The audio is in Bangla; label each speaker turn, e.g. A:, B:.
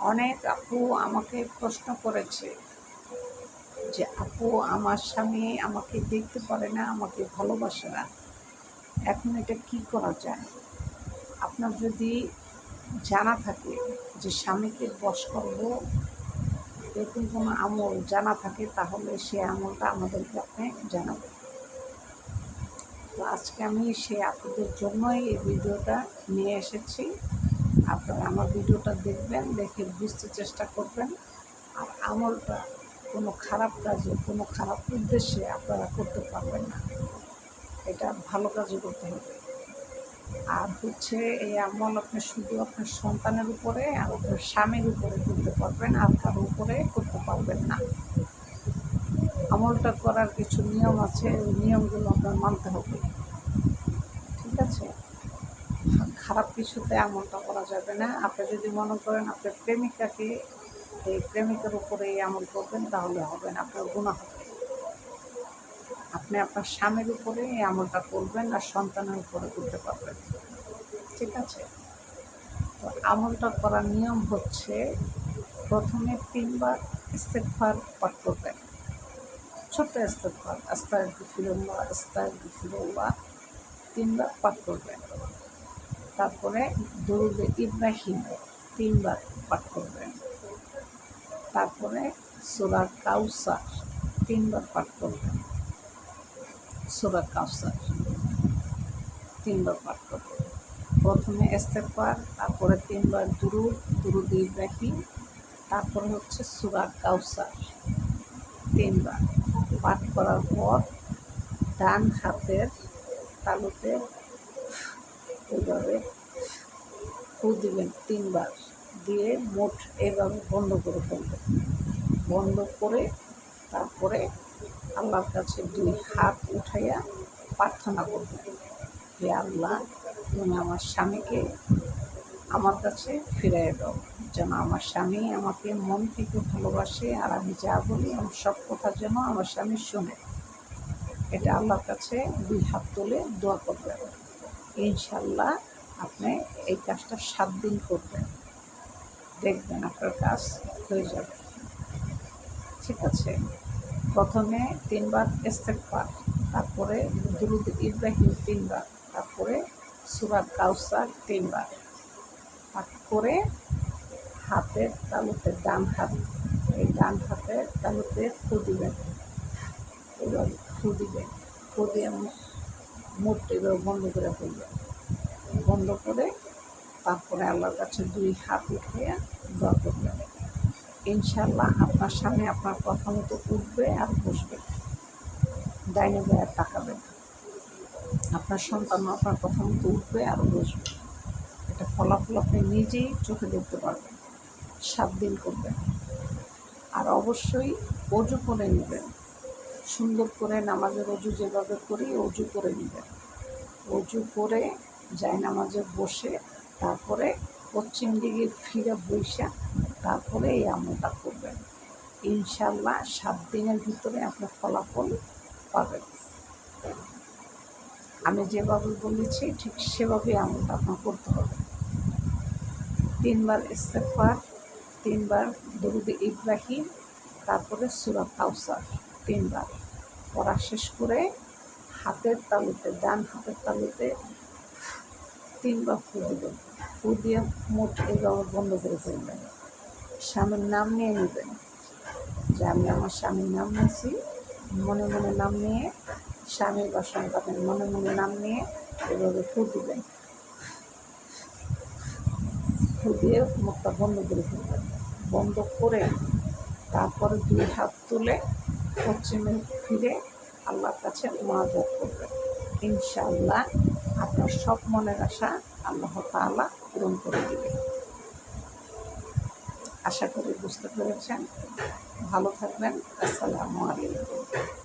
A: অনেক আপু আমাকে প্রশ্ন করেছে যে, আপু, আমার স্বামী আমাকে দেখতে পারে না, আমাকে ভালোবাসে না। এখন এটা কি করা যায়? আপনার যদি জানা থাকে যে, স্বামীকে বশ করব, এরকম কোনো আমল জানা থাকে, তাহলে সে আমলটা আমাদেরকে আপনি জানাবেন। তো আজকে আমি সে আপনাদের জন্যই এই ভিডিওটা নিয়ে এসেছি। আপনারা আমার ভিডিওটা দেখবেন, দেখে বুঝতে চেষ্টা করবেন। আর আমলটা কোনো খারাপ কাজে, কোনো খারাপ উদ্দেশ্যে আপনারা করতে পারবেন না। এটা ভালো কাজে করতে হবে। আর হচ্ছে এই আমল আপনি শুধু আপনার সন্তানের উপরে আর আপনার স্বামীর উপরে করতে পারবেন, আর কারোর উপরে করতে পারবেন না। আমলটা করার কিছু নিয়ম আছে ওই নিয়মগুলো আপনার মানতে হবে। ঠিক আছে? খারাপ কিছুতে আমলটা করা যাবে না। আপনি যদি মনে করেন আপনার প্রেমিকাকে, এই প্রেমিকার উপরে এই আমল করবেন, তাহলে হবে না, আপনার গুণা হবে। আপনি আপনার স্বামীর উপরে এই আমলটা করবেন আর সন্তানের উপরে করতে পারবেন। ঠিক আছে? তো আমলটা করার নিয়ম হচ্ছে প্রথমে তিনবার ইস্তেকফার পাঠ করবেন। ছোট্ট ইস্তেকফার আস্তায় ফিরুল্লাহ আস্তায় ফিরুল্লাহ তিনবার পাঠ করবেন। তারপরে দরুদে ইব্রাহিম তিনবার পাঠ করবেন। তারপরে সোরা কাউসার তিনবার পাঠ করবেন। সোরা কাউসার তিনবার পাঠ করবেন। প্রথমে ইস্তেকবার তারপরে তিনবার দুরুদ দুরুদ ইব্রাহিম, তারপরে হচ্ছে সুরা কাউসার তিনবার। পাঠ করার পর ডান হাতের তালুতে এইভাবে ফু দিবেন তিনবার। দিয়ে মোট এইভাবে বন্ধ করে ফেলবেন। বন্ধ করে তারপরে আল্লাহর কাছে দুই হাত উঠাইয়া প্রার্থনা করবেন যে, আল্লাহ, তুমি আমার স্বামীকে আমার কাছে ফিরিয়ে দাও। যেন আমার স্বামী আমাকে মন থেকে ভালোবাসে আর আমি যা বলি আমার সব কথা যেন আমার স্বামী শুনে। এটা আল্লাহর কাছে দুই হাত তুলে দোয়া করবেন। ইনশাল্লাহ আপনি এই কাজটা সাত দিন করবেন। দেখবেন আপনার কাজ হয়ে যাবে। ঠিক আছে? প্রথমে তিনবার ইস্তেকবার তারপরে দুরুদ ইব্রাহিম তিনবার, তারপরে সুরাত কাউসার তিনবার করে হাতের তালুতে ডান হাত, এই ডান হাতের তালুতে ফু দিবেন। এবার ফু দিবেন। ফু দিয়ে মুখ এবার বন্ধ করে ফেলবেন বন্ধ করে তারপরে আল্লাহর কাছে দুই হাত উঠিয়ে দোয়া করবেন ইনশাল্লাহ আপনার সামনে আপনার কথা মতো উঠবে আর বসবে। ডাইনে বেড়ে তাকাবেন আপনার সন্তানও আপনার কথা মতো উঠবে আর বসবে। এটা ফলাফল আপনি নিজেই চোখে দেখতে পারবেন। সাত দিন করবেন। আর অবশ্যই অজু করে নেবেন। সুন্দর করে নামাজের অজু যেভাবে করি, অজু করে নেবেন অজু করে যায় নামাজে বসে, তারপরে পশ্চিম দিকে ফিরে বৈশা তারপরে এই আমলটা করবেন ইনশাল্লাহ সাত দিনের ভিতরে আপনার ফলাফল পাবেন। আমি যেভাবে বলেছি, ঠিক সেভাবে আমলটা আপনার করতে হবে। তিনবার ইস্তেফার তিনবার দরুদ ইব্রাহিম তারপরে সুরা কাউসার তিনবার। পড়া শেষ করে হাতের তালুতে, ডান হাতের তালুতে তিনবার ফু দেবেন ফু দিয়ে মুখ এইভাবে বন্ধ করে ফেলবেন। স্বামীর নাম নিয়ে নেবেন। যে আমি আমার স্বামীর নাম নিয়েছি, মনে মনে নাম নিয়ে স্বামীর বা সন্তানের মনে মনে নাম নিয়ে এভাবে ফু দিবেন। ফু দিয়ে মুখটা বন্ধ করে ফেলবেন। বন্ধ করে তারপরে দুই হাত তুলে পশ্চিমে ফিরে আল্লাহর কাছে মাদত করবেন। ইনশাআল্লাহ আপনার সব মনের আশা আল্লাহ তালা পূরণ করে দেবে আশা করি বুঝতে পেরেছেন। ভালো থাকবেন। আসসালামু আলাইকুম।